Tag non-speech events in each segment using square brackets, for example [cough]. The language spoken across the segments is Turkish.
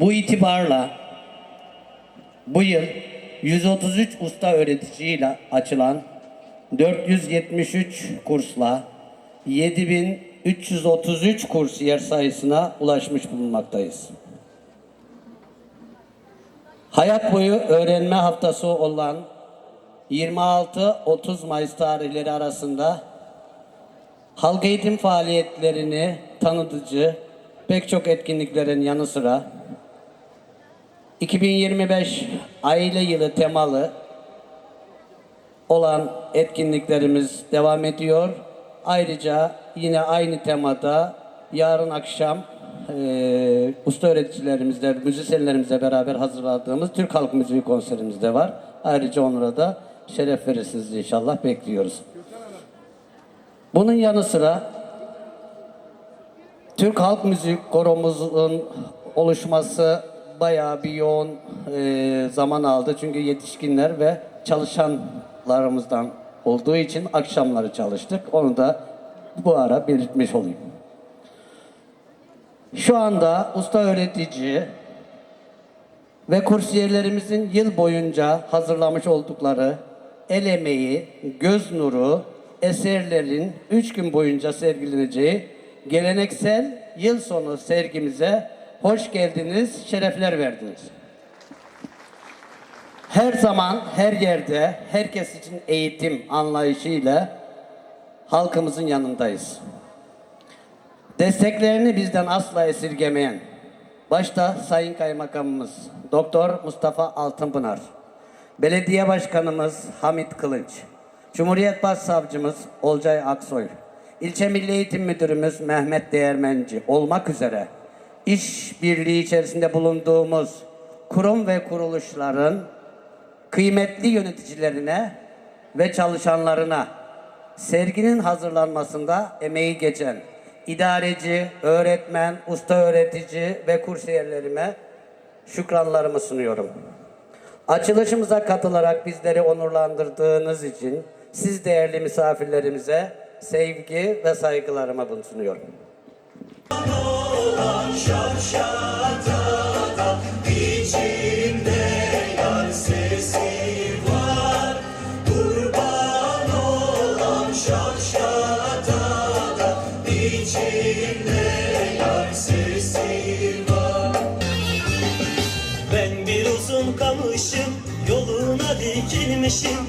Bu itibarla bu yıl 133 usta öğreticiyle açılan 473 kursla 7333 kursiyer sayısına ulaşmış bulunmaktayız. Hayat boyu öğrenme haftası olan 26-30 Mayıs tarihleri arasında halk eğitim faaliyetlerini tanıtıcı pek çok etkinliklerin yanı sıra 2025 aile yılı temalı olan etkinliklerimiz devam ediyor. Ayrıca yine aynı temada yarın akşam eee usta öğreticilerimizle, müzisyenlerimizle beraber hazırladığımız Türk Halk Müziği konserimiz de var. Ayrıca onlara da şeref verirsiniz inşallah bekliyoruz. Bunun yanı sıra Türk Halk Müzik Koromuzun oluşması bayağı bir yoğun e, zaman aldı. Çünkü yetişkinler ve çalışanlarımızdan olduğu için akşamları çalıştık. Onu da bu ara belirtmiş olayım. Şu anda usta öğretici ve kursiyerlerimizin yıl boyunca hazırlamış oldukları el emeği, göz nuru, eserlerin üç gün boyunca sergileneceği geleneksel yıl sonu sergimize hoş geldiniz, şerefler verdiniz. Her zaman, her yerde, herkes için eğitim anlayışıyla halkımızın yanındayız. Desteklerini bizden asla esirgemeyen, başta Sayın Kaymakamımız Doktor Mustafa Altınpınar, Belediye Başkanımız Hamit Kılıç, Cumhuriyet Başsavcımız Olcay Aksoy, İlçe Milli Eğitim Müdürümüz Mehmet Değermenci olmak üzere iş birliği içerisinde bulunduğumuz kurum ve kuruluşların kıymetli yöneticilerine ve çalışanlarına serginin hazırlanmasında emeği geçen idareci, öğretmen, usta öğretici ve kursiyerlerime şükranlarımı sunuyorum. Açılışımıza katılarak bizleri onurlandırdığınız için siz değerli misafirlerimize sevgi ve saygılarımı sunuyorum. Ben bir uzun kamışım Yoluna dikilmişim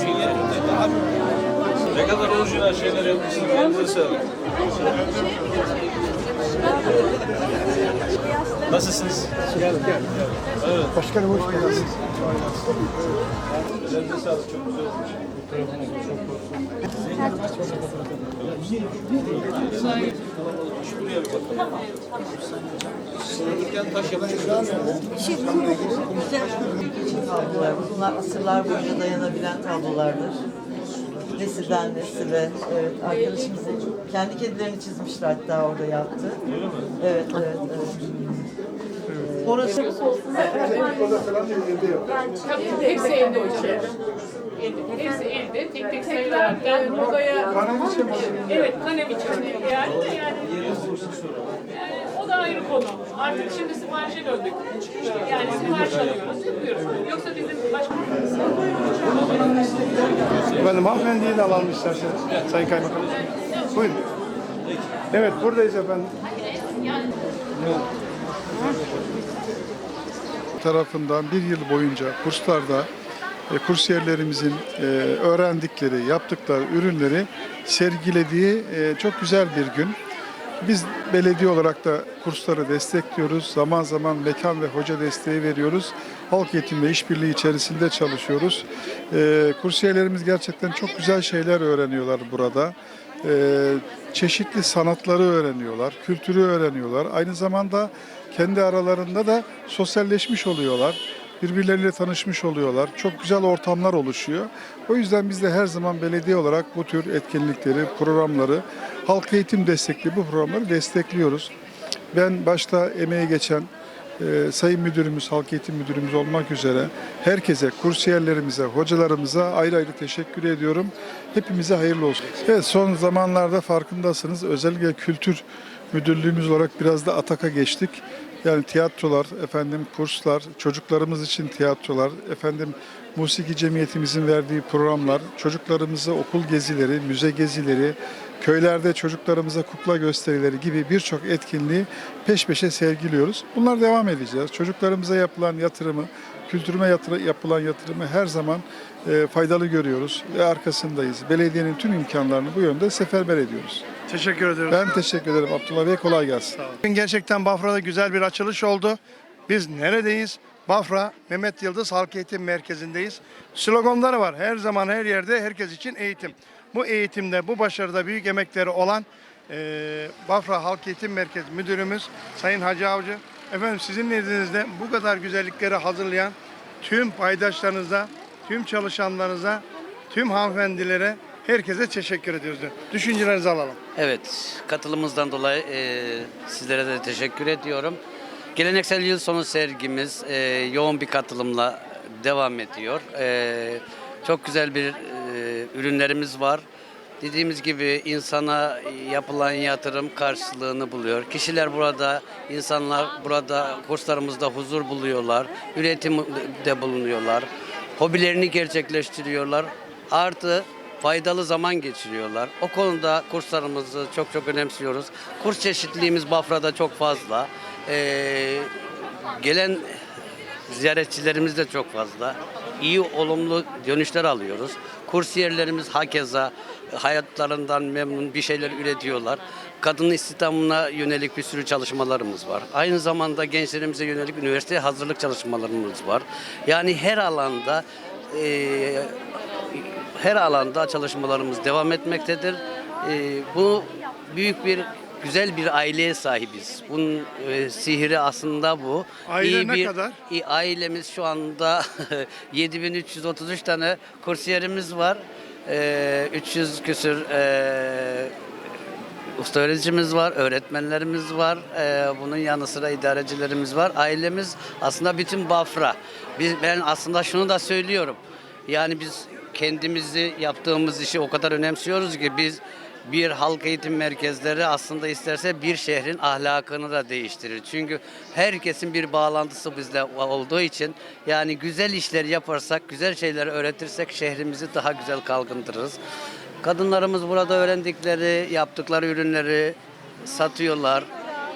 Büyük. Ne kadar orijinal şeyler yapmışsınız. Elinize sağlık. Nasılsınız? Gel gel. Evet. Başkanım hoş geldiniz. Sağlık. Çok güzel olmuş. Şuraya bir bakalım. Sığınırken taş yapmışlar. tablolar. Bunlar asırlar boyunca dayanabilen tablolardır. Nesilden nesile. Evet, arkadaşımızın kendi kedilerini çizmişler hatta orada yattı. Evet, evet, evet. Orası Hepsi evde hocam. Evde. Hepsi evde. Tek tek sayılarak yani odaya... Evet, kanem için. Yani de yani... yani o da ayrı konu. Artık şimdi siparişe döndük. Yani sipariş alıyoruz, yapıyoruz. Yoksa bizim başka... Efendim hanımefendiyi de alalım isterseniz. Sayın Kaymakam. Buyurun. Evet buradayız efendim. tarafından bir yıl boyunca kurslarda e, kursiyerlerimizin e, öğrendikleri, yaptıkları ürünleri sergilediği e, çok güzel bir gün. Biz belediye olarak da kursları destekliyoruz. Zaman zaman mekan ve hoca desteği veriyoruz. Halk eğitim ve işbirliği içerisinde çalışıyoruz. E, kursiyerlerimiz gerçekten çok güzel şeyler öğreniyorlar burada. e, çeşitli sanatları öğreniyorlar, kültürü öğreniyorlar. Aynı zamanda kendi aralarında da sosyalleşmiş oluyorlar. Birbirleriyle tanışmış oluyorlar. Çok güzel ortamlar oluşuyor. O yüzden biz de her zaman belediye olarak bu tür etkinlikleri, programları, halk eğitim destekli bu programları destekliyoruz. Ben başta emeği geçen e, Sayın Müdürümüz, Halk Eğitim Müdürümüz olmak üzere herkese, kursiyerlerimize, hocalarımıza ayrı ayrı teşekkür ediyorum. Hepimize hayırlı olsun. Evet son zamanlarda farkındasınız özellikle kültür müdürlüğümüz olarak biraz da Atak'a geçtik. Yani tiyatrolar, efendim kurslar, çocuklarımız için tiyatrolar, efendim musiki cemiyetimizin verdiği programlar, çocuklarımıza okul gezileri, müze gezileri, köylerde çocuklarımıza kukla gösterileri gibi birçok etkinliği peş peşe sergiliyoruz. Bunlar devam edeceğiz. Çocuklarımıza yapılan yatırımı, kültürüme yatırı, yapılan yatırımı her zaman e, faydalı görüyoruz ve arkasındayız. Belediyenin tüm imkanlarını bu yönde seferber ediyoruz. Teşekkür ediyoruz. Ben teşekkür ederim Abdullah Bey. Kolay gelsin. Bugün gerçekten Bafra'da güzel bir açılış oldu. Biz neredeyiz? Bafra Mehmet Yıldız Halk Eğitim Merkezi'ndeyiz. Sloganları var. Her zaman her yerde herkes için eğitim. Bu eğitimde, bu başarıda büyük emekleri olan eee, Bafra Halk Eğitim Merkezi Müdürümüz Sayın Hacı Avcı. Efendim sizin nezdinizde bu kadar güzellikleri hazırlayan tüm paydaşlarınıza, tüm çalışanlarınıza, tüm hanımefendilere herkese teşekkür ediyoruz. Düşüncelerinizi alalım. Evet, katılımınızdan dolayı e, sizlere de teşekkür ediyorum. Geleneksel yıl sonu sergimiz e, yoğun bir katılımla devam ediyor. E, çok güzel bir e, ürünlerimiz var. Dediğimiz gibi insana yapılan yatırım karşılığını buluyor. Kişiler burada, insanlar burada kurslarımızda huzur buluyorlar, üretimde bulunuyorlar, hobilerini gerçekleştiriyorlar. Artı faydalı zaman geçiriyorlar. O konuda kurslarımızı çok çok önemsiyoruz. Kurs çeşitliliğimiz Bafra'da çok fazla. Ee, gelen ziyaretçilerimiz de çok fazla. İyi olumlu dönüşler alıyoruz. Kursiyerlerimiz hakeza hayatlarından memnun bir şeyler üretiyorlar. Kadın istihdamına yönelik bir sürü çalışmalarımız var. Aynı zamanda gençlerimize yönelik üniversite hazırlık çalışmalarımız var. Yani her alanda eee her alanda çalışmalarımız devam etmektedir. Ee, bu büyük bir güzel bir aileye sahibiz. Bunun e, sihri aslında bu. Aile ne bir, kadar? İyi, ailemiz şu anda [laughs] 7333 tane kursiyerimiz var. Ee, 300 küsür e, usta öğreticimiz var, öğretmenlerimiz var. Ee, bunun yanı sıra idarecilerimiz var. Ailemiz aslında bütün Bafra. Biz, ben aslında şunu da söylüyorum. Yani biz kendimizi yaptığımız işi o kadar önemsiyoruz ki biz bir halk eğitim merkezleri aslında isterse bir şehrin ahlakını da değiştirir. Çünkü herkesin bir bağlantısı bizle olduğu için yani güzel işler yaparsak, güzel şeyler öğretirsek şehrimizi daha güzel kalkındırırız. Kadınlarımız burada öğrendikleri, yaptıkları ürünleri satıyorlar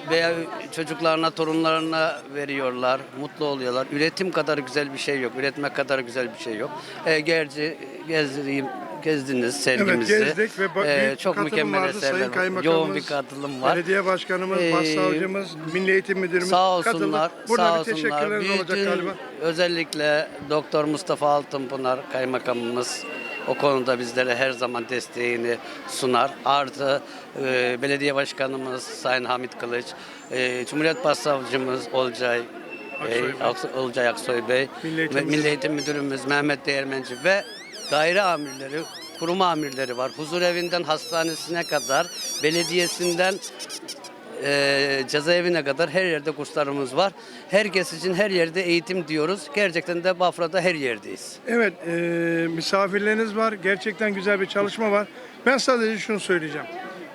veya çocuklarına, torunlarına veriyorlar, mutlu oluyorlar. Üretim kadar güzel bir şey yok, üretmek kadar güzel bir şey yok. E, gerçi gezdireyim, gezdiniz sergimizi. Evet gezdik ve bak- E, büyük çok mükemmel vardı. eserler Sayın Yoğun bir katılım var. Belediye Başkanımız, Ee, Başsavcımız, Milli Eğitim Müdürümüz Sağ katıldı. olsunlar, Burada sağ bir olsunlar. olacak galiba. özellikle Doktor Mustafa Altınpınar kaymakamımız o konuda bizlere her zaman desteğini sunar. Artı e, belediye başkanımız Sayın Hamit Kılıç, e, Cumhuriyet Başsavcımız Olcay Bey, Aksoy- Olcay Aksoy Bey Milli Eğitim Milli Eğitim Müdürümüz Mehmet Değirmenci ve daire amirleri, kurum amirleri var. Huzur evinden hastanesine kadar, belediyesinden e, cezaevine kadar her yerde kurslarımız var. Herkes için her yerde eğitim diyoruz. Gerçekten de Bafra'da her yerdeyiz. Evet, e, misafirleriniz var. Gerçekten güzel bir çalışma var. Ben sadece şunu söyleyeceğim.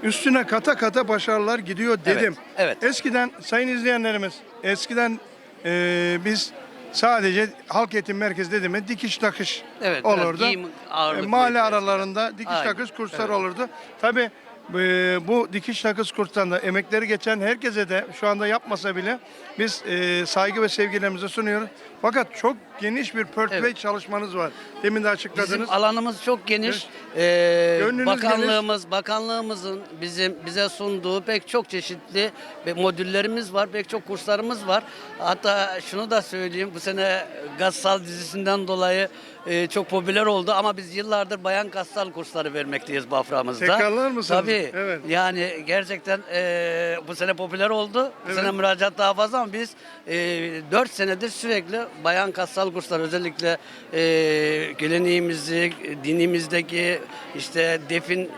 Üstüne kata kata başarılar gidiyor dedim. evet. Eskiden sayın izleyenlerimiz, eskiden e, biz sadece halk eğitim merkezi dedi mi dikiş takış Evet, olurdu. giyim E, mahalle aralarında dikiş Aynen, takış kurslar evet. olurdu. Tabii e, bu dikiş takış kurslarında emekleri geçen herkese de şu anda yapmasa bile biz e, saygı ve sevgilerimizi sunuyoruz. Fakat çok geniş bir portföy Evet. çalışmanız var. Demin de açıkladınız. Bizim alanımız çok geniş. Ee, Gönlünüz bakanlığımız, bakanlığımızın bizim bize sunduğu pek çok çeşitli ve modüllerimiz var, pek çok kurslarımız var. Hatta şunu da söyleyeyim, bu sene Gassal dizisinden dolayı e, çok popüler oldu ama biz yıllardır bayan Gassal kursları vermekteyiz Bafra'mızda. Tekrarlar mısınız? Tabii. Evet. Yani gerçekten e, bu sene popüler oldu. Bu Evet. sene müracaat daha fazla ama biz e, 4 senedir sürekli bayan kassal kurslar özellikle e, geleneğimizi, dinimizdeki işte defin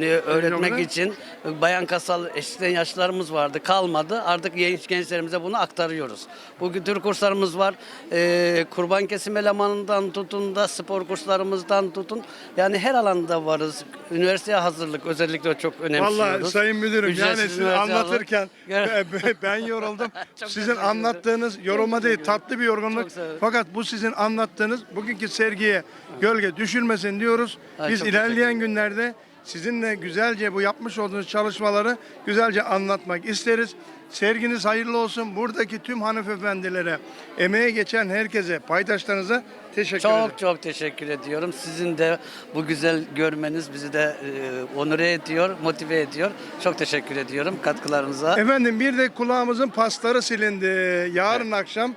öğretmek için bayan kasal eskiden yaşlarımız vardı kalmadı artık genç gençlerimize bunu aktarıyoruz. Bu tür kurslarımız var. E, kurban kesim elemanından tutun da spor kurslarımızdan tutun yani her alanda varız. Üniversiteye hazırlık özellikle çok önemsiyoruz. Vallahi Sayın Müdürüm yani Ücretsiz siz üniversite anlatırken [laughs] ben- yoruldum. [laughs] Sizin anlattığınız yorulma değil tatlı bir yorgunluk. Fakat bu sizin anlattığınız bugünkü sergiye gölge düşürmesin diyoruz. Biz ilerleyen günlerde sizinle güzelce bu yapmış olduğunuz çalışmaları güzelce anlatmak isteriz. Serginiz hayırlı olsun. Buradaki tüm hanımefendilere, emeğe geçen herkese, paydaşlarınıza teşekkür ederim. Çok çok teşekkür ediyorum. Sizin de bu güzel görmeniz bizi de e, onure ediyor, motive ediyor. Çok teşekkür ediyorum katkılarınıza. Efendim bir de kulağımızın pasları silindi. Yarın akşam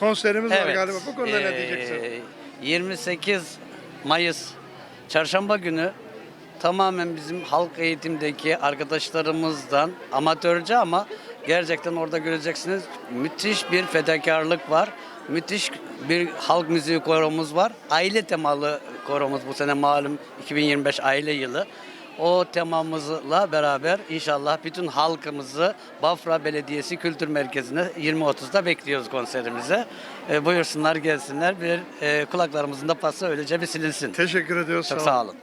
konserimiz var galiba. Bu konuda ne Ee, diyeceksin? 28 Mayıs Çarşamba günü tamamen bizim halk eğitimdeki arkadaşlarımızdan amatörce ama gerçekten orada göreceksiniz müthiş bir fedakarlık var. Müthiş bir halk müziği koromuz var. Aile temalı koromuz bu sene malum 2025 aile yılı. O temamızla beraber inşallah bütün halkımızı Bafra Belediyesi Kültür Merkezi'ne 20.30'da bekliyoruz konserimize. E, buyursunlar gelsinler bir e, kulaklarımızın da pası öylece bir silinsin. Teşekkür ediyoruz. Çok olun. sağ olun.